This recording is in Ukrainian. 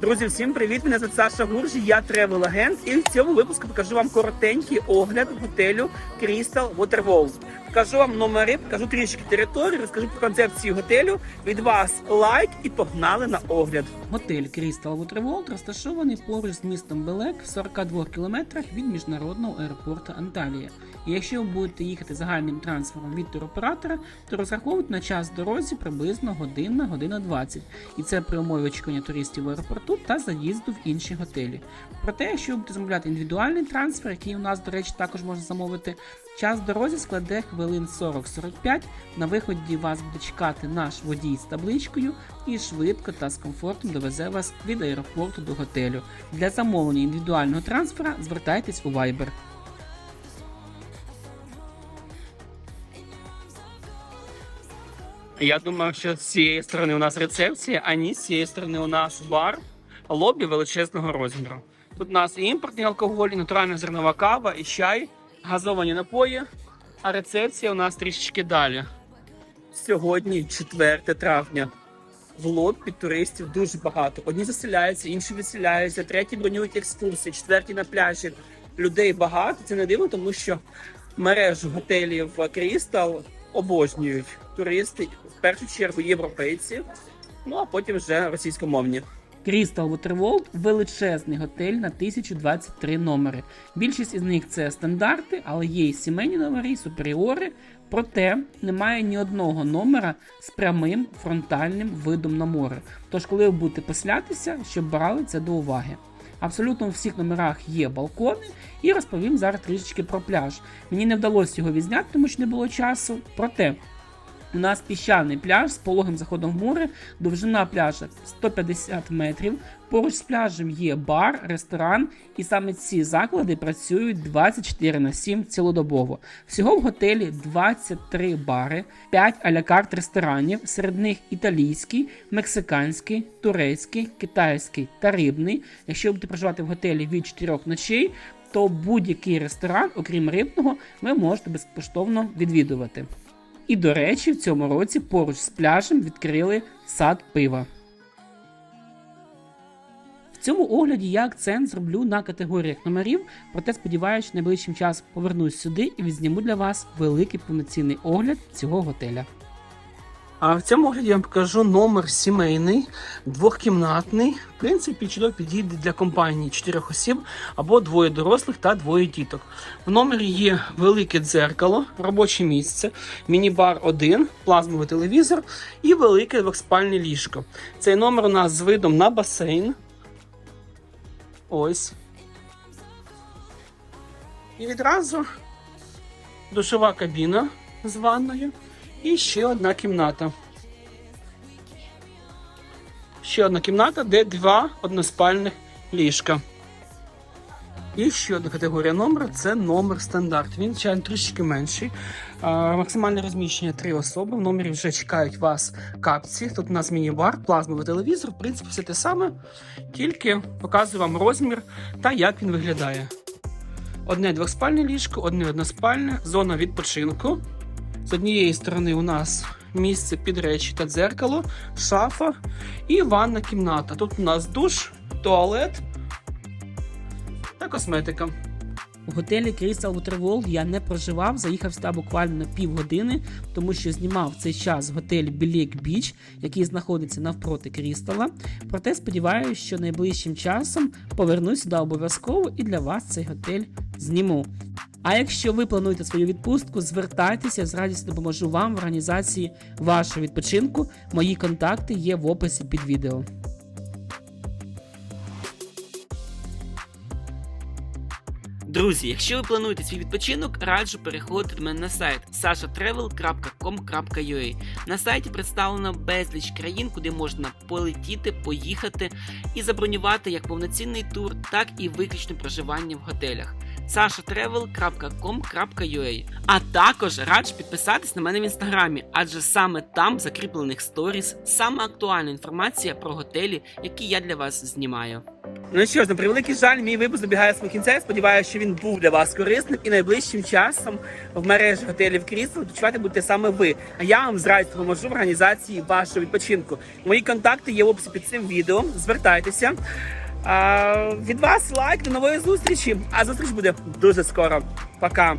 Друзі, всім привіт! Мене звати Саша Гуржі, я тревел агент і в цьому випуску покажу вам коротенький огляд готелю Crystal Waterworld. Покажу вам номери, покажу трішки території, розкажу про концепцію готелю. Від вас лайк і погнали на огляд. Готель Crystal Waterworld розташований поруч з містом Белек в 42 кілометрах від міжнародного аеропорту Анталія. І якщо ви будете їхати загальним трансфером від туроператора, то розраховують на час дорозі приблизно година, година 20. І це при умові очікування туристів в аеропорту та заїзду в інші готелі. Проте, якщо ви будете замовляти індивідуальний трансфер, який у нас, до речі, також можна замовити, час дорозі складе хвилин 40-45. На виході вас буде чекати наш водій з табличкою і швидко та з комфортом довезе вас від аеропорту до готелю. Для замовлення індивідуального трансфера звертайтесь у Viber. Я думаю, що з цієї сторони у нас рецепція, а ні, з цієї сторони у нас бар, лобі величезного розміру. Тут у нас і імпортні алкоголі, натуральна зернова кава, і чай, газовані напої, а рецепція у нас трішечки далі. Сьогодні 4 травня. В лобі туристів дуже багато. Одні заселяються, інші відселяються, треті бронюють екскурсії, четверті на пляжі. Людей багато. Це не дивно, тому що мережу готелів Крістал обожнюють туристи, в першу чергу європейці, ну а потім вже російськомовні. Crystal Waterworld – величезний готель на 1023 номери. Більшість із них це стандарти, але є і сімейні номери, і суперіори. Проте немає ні одного номера з прямим фронтальним видом на море. Тож, коли ви будете поселятися, щоб брали це до уваги. Абсолютно у всіх номерах є балкони, і розповім зараз трішечки про пляж. Мені не вдалося його відзняти, тому що не було часу. Проте у нас піщаний пляж з пологим заходом в море, довжина пляжа 150 метрів. Поруч з пляжем є бар, ресторан, і саме ці заклади працюють 24 на 7 цілодобово. Всього в готелі 23 бари, 5 алякарт ресторанів, серед них італійський, мексиканський, турецький, китайський та рибний. Якщо ви будете проживати в готелі від 4 ночей, то будь-який ресторан, окрім рибного, ви можете безкоштовно відвідувати. І, до речі, в цьому році поруч з пляжем відкрили сад пива. В цьому огляді я акцент зроблю на категоріях номерів, проте сподіваюся, найближчим часом повернусь сюди і відзніму для вас великий повноцінний огляд цього готеля. А в цьому огляді я вам покажу номер сімейний, двохкімнатний. В принципі, чудово підійде для компанії чотирьох осіб або двоє дорослих та двоє діток. В номері є велике дзеркало, робоче місце, міні-бар 1, плазмовий телевізор і велике двохспальне ліжко. Цей номер у нас з видом на басейн. Ось. І відразу душова кабіна з ванною. І ще одна кімната. Ще одна кімната, де два односпальних ліжка. І ще одна категорія номера це номер стандарт. Він звичайно трішки менший. А, максимальне розміщення три особи. В номері вже чекають вас капці. Тут у нас міні-бар, плазмовий телевізор. В принципі, все те саме, тільки показую вам розмір та як він виглядає. Одне двохспальне ліжко, одне односпальне, зона відпочинку. З однієї сторони у нас місце під речі та дзеркало, шафа і ванна кімната. Тут у нас душ, туалет та косметика. У готелі Crystal Waterworld я не проживав, заїхав сюди буквально на півгодини, тому що знімав цей час готель Білік Біч, який знаходиться навпроти Крістала. Проте сподіваюся, що найближчим часом повернусь сюди обов'язково і для вас цей готель зніму. А якщо ви плануєте свою відпустку, звертайтеся, з радістю допоможу вам в організації вашого відпочинку. Мої контакти є в описі під відео. Друзі, якщо ви плануєте свій відпочинок, раджу переходити до мене на сайт sashatravel.com.ua. На сайті представлено безліч країн, куди можна полетіти, поїхати і забронювати як повноцінний тур, так і виключне проживання в готелях. sashatravel.com.ua А також раджу підписатись на мене в інстаграмі, адже саме там в закріплених сторіс саме актуальна інформація про готелі, які я для вас знімаю. Ну що ж, на превеликий жаль, мій випуск добігає свого кінця. Я сподіваюся, що він був для вас корисним і найближчим часом в мережі готелів Крісел відпочивати будете саме ви. А я вам з радістю допоможу в організації вашого відпочинку. Мої контакти є в описі під цим відео. Звертайтеся. Від вас лайк до нової зустрічі. А зустріч буде дуже скоро. Пока.